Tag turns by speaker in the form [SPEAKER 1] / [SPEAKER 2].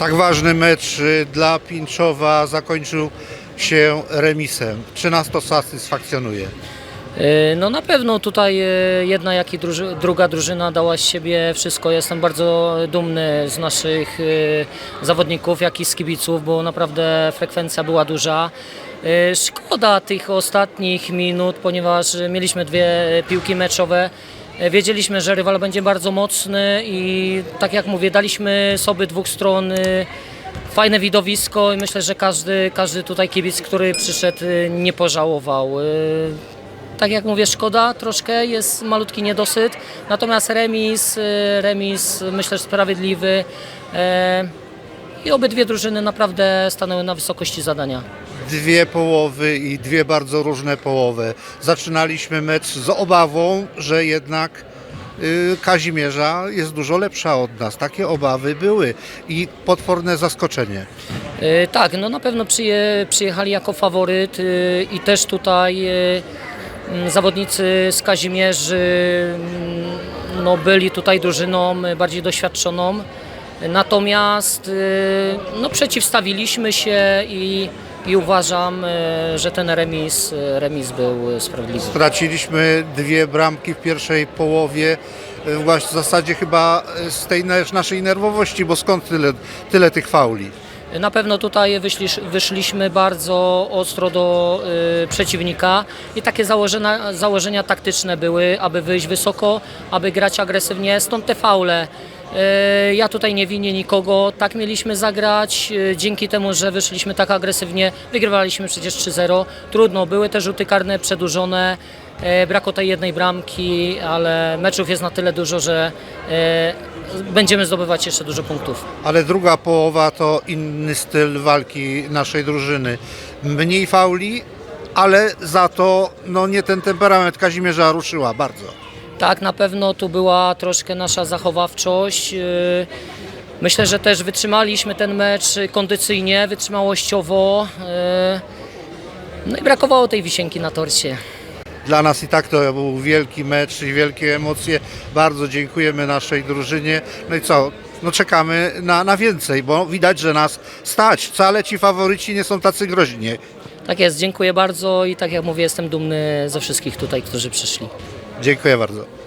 [SPEAKER 1] Tak ważny mecz y, dla Pińczowa zakończył się remisem. Czy nas to satysfakcjonuje?
[SPEAKER 2] E, No na pewno tutaj e, jedna jak i druży, druga drużyna dała z siebie wszystko. Jestem bardzo dumny z naszych e, zawodników, jak i z kibiców, bo naprawdę frekwencja była duża. Szkoda tych ostatnich minut, ponieważ mieliśmy dwie piłki meczowe. E, Wiedzieliśmy, że rywal będzie bardzo mocny i tak jak mówię, daliśmy sobie dwóch stron e, fajne widowisko i myślę, że każdy, każdy tutaj kibic, który przyszedł e, nie pożałował. Tak jak mówię, szkoda troszkę, jest malutki niedosyt, natomiast remis, remis myślę, że sprawiedliwy i obydwie drużyny naprawdę stanęły na wysokości zadania.
[SPEAKER 1] Dwie połowy i dwie bardzo różne połowy. Zaczynaliśmy mecz z obawą, że jednak y, Kazimierza jest dużo lepsza od nas. Takie obawy były i potworne zaskoczenie.
[SPEAKER 2] E, Tak, no na pewno przyje, przyjechali jako faworyt y, i też tutaj y, mm, zawodnicy z Kazimierzy mm, no, byli tutaj drużyną bardziej doświadczoną. Natomiast no, przeciwstawiliśmy się i, i uważam, y, że ten remis, y, remis był y, sprawiedliwy.
[SPEAKER 1] Straciliśmy dwie bramki w pierwszej połowie. Właśnie w zasadzie chyba z tej nasz- naszej nerwowości, bo skąd tyle, tyle tych fauli?
[SPEAKER 2] Na pewno tutaj wyszlisz, wyszliśmy bardzo ostro do y, przeciwnika i takie założenia, założenia taktyczne były, aby wyjść wysoko, aby grać agresywnie, stąd te faule. Y, ja tutaj nie winię nikogo, tak mieliśmy zagrać, y, dzięki temu, że wyszliśmy tak agresywnie, wygrywaliśmy przecież 3-0, trudno, były te rzuty karne przedłużone, y, brakło tej jednej bramki, ale meczów jest na tyle dużo, że będziemy zdobywać jeszcze dużo punktów.
[SPEAKER 1] Ale druga połowa to inny styl walki naszej drużyny. Mniej fauli, ale za to no, nie ten temperament Kazimierza ruszyła bardzo.
[SPEAKER 2] Tak, na pewno tu była troszkę nasza zachowawczość. Yy, Myślę, że też wytrzymaliśmy ten mecz kondycyjnie, wytrzymałościowo. yy, No i brakowało tej wisienki na torcie.
[SPEAKER 1] Dla nas i tak to był wielki mecz i wielkie emocje. Bardzo dziękujemy naszej drużynie. No i co? No czekamy na, na więcej, bo widać, że nas stać. Wcale ci faworyci nie są tacy groźni.
[SPEAKER 2] Tak jest, dziękuję bardzo i tak jak mówię, jestem dumny ze wszystkich tutaj, którzy przyszli.
[SPEAKER 1] Dziękuję bardzo.